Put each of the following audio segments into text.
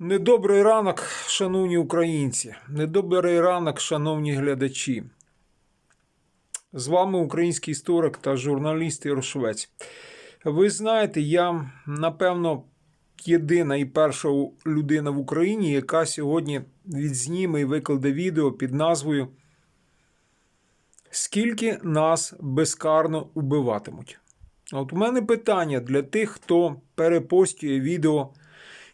Недобрий ранок, шановні українці. Недобрий ранок, шановні глядачі. З вами український історик та журналіст Ярошвець. Ви знаєте, я, напевно, єдина і перша людина в Україні, яка сьогодні відзніме і викладе відео під назвою Скільки нас безкарно убиватимуть? От у мене питання для тих, хто перепостює відео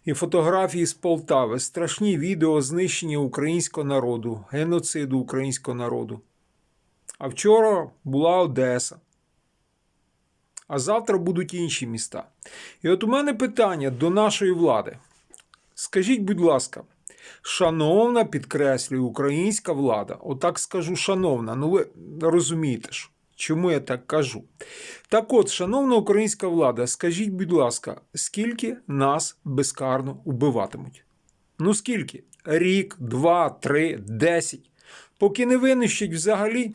і фотографії з Полтави, страшні відео знищення українського народу, геноциду українського народу. А вчора була Одеса. А завтра будуть інші міста. І от у мене питання до нашої влади. Скажіть, будь ласка, шановна, підкреслюю, українська влада, отак скажу, шановна, ну ви розумієте ж, чому я так кажу. Так от, шановна українська влада, скажіть, будь ласка, скільки нас безкарно убиватимуть? Ну скільки? Рік, два, три, десять. Поки не винищать взагалі.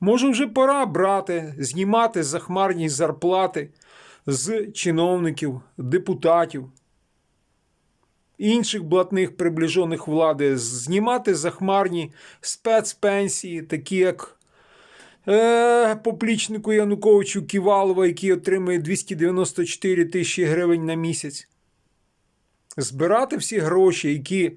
Може, вже пора брати, знімати захмарні зарплати з чиновників, депутатів, інших блатних приближених влади, знімати захмарні спецпенсії, такі як е, поплічнику Януковичу Ківалова, який отримує 294 тисячі гривень на місяць. Збирати всі гроші, які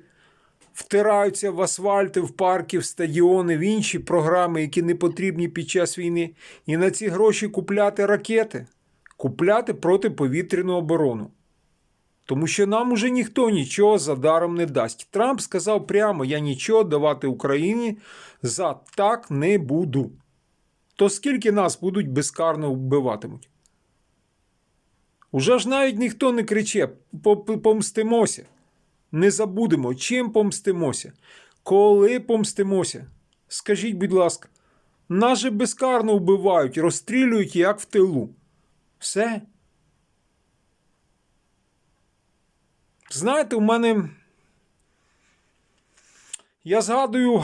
втираються в асфальти, в парки, в стадіони, в інші програми, які не потрібні під час війни, і на ці гроші купляти ракети, купляти протиповітряну оборону. Тому що нам уже ніхто нічого за даром не дасть. Трамп сказав прямо: я нічого давати Україні за так не буду. То скільки нас будуть безкарно вбиватимуть? Уже ж навіть ніхто не криче, помстимося. Не забудемо, чим помстимося. Коли помстимося? Скажіть, будь ласка, нас же безкарно вбивають, розстрілюють як в тилу. Все. Знаєте, у мене. Я згадую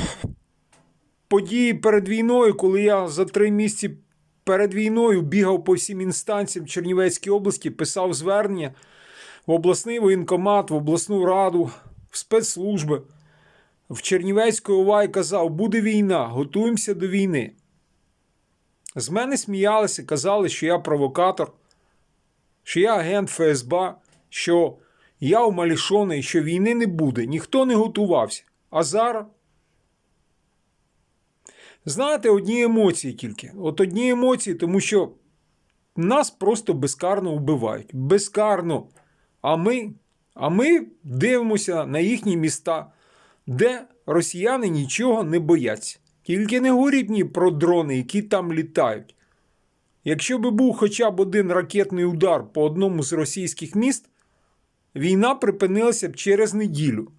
події перед війною, коли я за три місяці перед війною бігав по всім інстанціям Чернівецькій області, писав звернення в обласний воєнкомат, в обласну раду, в спецслужби, в Чернівецьку ОВА і казав, буде війна, готуємося до війни. З мене сміялися, казали, що я провокатор, що я агент ФСБ, що я умалішоний, що війни не буде, ніхто не готувався. А зараз. Знаєте, одні емоції тільки. От одні емоції, тому що нас просто безкарно вбивають. Безкарно. А ми, а ми дивимося на їхні міста, де росіяни нічого не бояться. Тільки не говоріть мені про дрони, які там літають. Якщо би був хоча б один ракетний удар по одному з російських міст, війна припинилася б через неділю.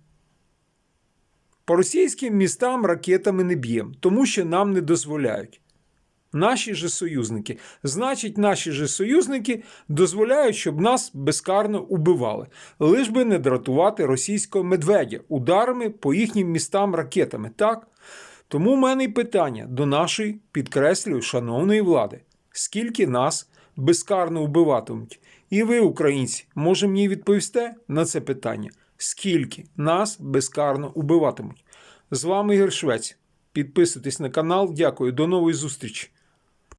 По російським містам ракетами не б'ємо, тому що нам не дозволяють. Наші же союзники. Значить, наші же союзники дозволяють, щоб нас безкарно убивали, лиш би не дратувати російського медведя ударами по їхнім містам ракетами. Так? Тому в мене й питання до нашої, підкреслюю, шановної влади: скільки нас безкарно вбиватимуть? І ви, українці, може мені відповісте на це питання? Скільки нас безкарно убиватимуть? З вами Ігор Швець. Підписуйтесь на канал. Дякую. До нової зустрічі.